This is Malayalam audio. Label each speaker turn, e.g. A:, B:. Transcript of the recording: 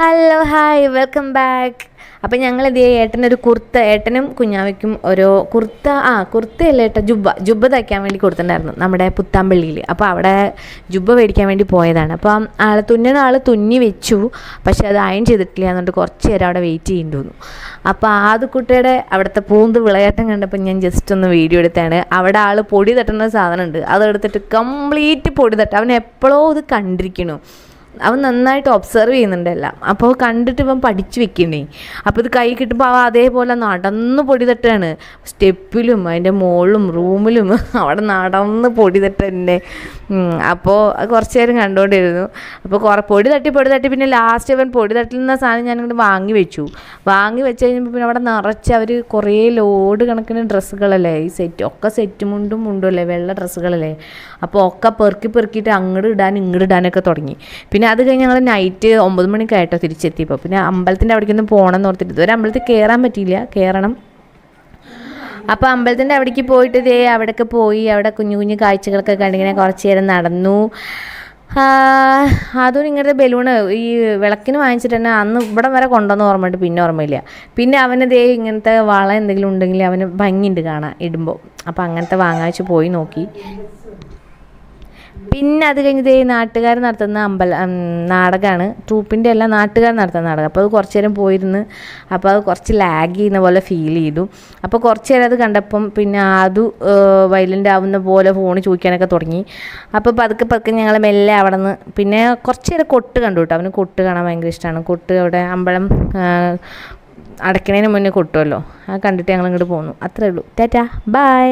A: ഹലോ ഹായ് വെൽക്കം ബാക്ക് അപ്പം ഞങ്ങൾ ഇതേ ഏട്ടനൊരു കുർത്ത ഏട്ടനും കുഞ്ഞാവയ്ക്കും ഓരോ കുർത്ത ആ കുർത്തയല്ല ഏട്ട? ജുബ്ബ ജുബ്ബ തയ്ക്കാൻ വേണ്ടി കൊടുത്തിട്ടുണ്ടായിരുന്നു നമ്മുടെ പുത്താമ്പള്ളിയിൽ അപ്പോൾ അവിടെ ജുബ്ബ മേടിക്കാൻ വേണ്ടി പോയതാണ്. അപ്പം ആൾ തുന്നുന്ന ആൾ തുന്നി വെച്ചു. പക്ഷെ അത് അയൺ ചെയ്തിട്ടില്ല എന്നുകൊണ്ട് കുറച്ച് നേരം അവിടെ വെയിറ്റ് ചെയ്യേണ്ടി വന്നു. അപ്പോൾ ആദ്യക്കുട്ടിയുടെ അവിടുത്തെ പൂന്ത് വിളയാട്ടം കണ്ടപ്പോൾ ഞാൻ ജസ്റ്റ് ഒന്ന് വീഡിയോ എടുത്താണ്. അവിടെ ആൾ പൊടി തട്ടുന്ന സാധനമുണ്ട്. അതെടുത്തിട്ട് കംപ്ലീറ്റ് പൊടി തട്ടും. അവൻ എപ്പോഴോ ഇത് കണ്ടിരിക്കണു. അവൻ നന്നായിട്ട് ഒബ്സർവ് ചെയ്യുന്നുണ്ടെല്ലാം അപ്പോൾ കണ്ടിട്ട് ഇവൻ പഠിച്ചു വെക്കണേ. അപ്പോൾ ഇത് കൈ കിട്ടുമ്പോൾ അവൻ അതേപോലെ നടന്ന് പൊടി തട്ടാണ്. സ്റ്റെപ്പിലും അതിന്റെ മുകളിലും റൂമിലും അവിടെ നടന്ന് പൊടി തട്ടന്നെ. അപ്പോൾ കുറച്ച് നേരം കണ്ടുകൊണ്ടിരുന്നു അപ്പോൾ കുറേ പൊടി തട്ടി പൊടി തട്ടി പിന്നെ ലാസ്റ്റ് അവൻ പൊടി തട്ടുന്ന സാധനം ഞാൻ ഇങ്ങോട്ട് വാങ്ങി വെച്ചു. വാങ്ങി വെച്ച് കഴിഞ്ഞപ്പോൾ പിന്നെ അവിടെ നിറച്ച് അവർ കുറേ ലോഡ് കണക്കിന് ഡ്രസ്സുകളല്ലേ ഈ സെറ്റ് ഒക്കെ സെറ്റ് മുണ്ടും മുണ്ടും അല്ലേ വെള്ള ഡ്രസ്സുകളല്ലേ. അപ്പോൾ ഒക്കെ പെറുക്കി പെറുക്കിയിട്ട് അങ്ങോട്ട് ഇടാൻ ഇങ്ങോട്ട് ഇടാനൊക്കെ തുടങ്ങി. പിന്നെ അത് കഴിഞ്ഞ് ഞങ്ങൾ നൈറ്റ് ഒമ്പത് മണിക്കായിട്ടോ തിരിച്ചെത്തിയപ്പോൾ പിന്നെ അമ്പലത്തിന്റെ അവിടേക്കൊന്നും പോകണം എന്ന് ഓർത്തിട്ട് ഇതുവരെ അമ്പലത്തിൽ കയറാൻ പറ്റിയില്ല. കയറണം അപ്പോൾ അമ്പലത്തിന്റെ അവിടേക്ക് പോയിട്ട് ദേ അവിടേക്ക് പോയി. അവിടെ കുഞ്ഞു കുഞ്ഞു കാഴ്ചകളൊക്കെ കണ്ടിങ്ങനെ കുറച്ച് നേരം നടന്നു. അതും ഇങ്ങനത്തെ ബലൂണ് ഈ വിളക്കിന് വാങ്ങിച്ചിട്ട് തന്നെ അന്ന് ഇവിടെ വരെ കൊണ്ടുവന്ന് ഓർമ്മയുണ്ട് പിന്നെ ഓർമ്മയില്ല. പിന്നെ അവന് ദേ ഇങ്ങനത്തെ വള എന്തെങ്കിലും ഉണ്ടെങ്കിൽ അവന് ഭംഗിയുണ്ട് കാണാൻ ഇടുമ്പോൾ അപ്പോൾ അങ്ങനത്തെ വാങ്ങാച്ച് പോയി നോക്കി. പിന്നെ അത് കഴിഞ്ഞിട്ട് ദേ നാട്ടുകാർ നടത്തുന്ന അമ്പല നാടകമാണ് ട്രൂപ്പിന്റെ അല്ല നാട്ടുകാർ നടത്തുന്ന നാടകം. അപ്പോൾ അത് കുറച്ച് നേരം പോയിരുന്ന് അപ്പോൾ അത് കുറച്ച് ലാഗ് ചെയ്യുന്ന പോലെ ഫീൽ ചെയ്തു. അപ്പോൾ കുറച്ച് നേരം അത് കണ്ടപ്പം പിന്നെ അത് വയലന്റ് ആവുന്ന പോലെ ഫോൺ ചോദിക്കാനൊക്കെ തുടങ്ങി. അപ്പോൾ പതുക്കെ പതുക്കെ ഞങ്ങൾ മെല്ലെ അവിടെ നിന്ന് പിന്നെ കുറച്ച് നേരം കൊട്ട് കണ്ടു കേട്ടോ. അവന് കൊട്ട് കാണാൻ ഭയങ്കര ഇഷ്ടമാണ്. കൊട്ട് അവിടെ അമ്പലം അടയ്ക്കണേന് മുന്നേ കൊട്ടുമല്ലോ അത് കണ്ടിട്ട് ഞങ്ങൾ ഇങ്ങോട്ട് പോന്നു. അത്രേ ഉള്ളൂ. ടാറ്റാ. ബൈ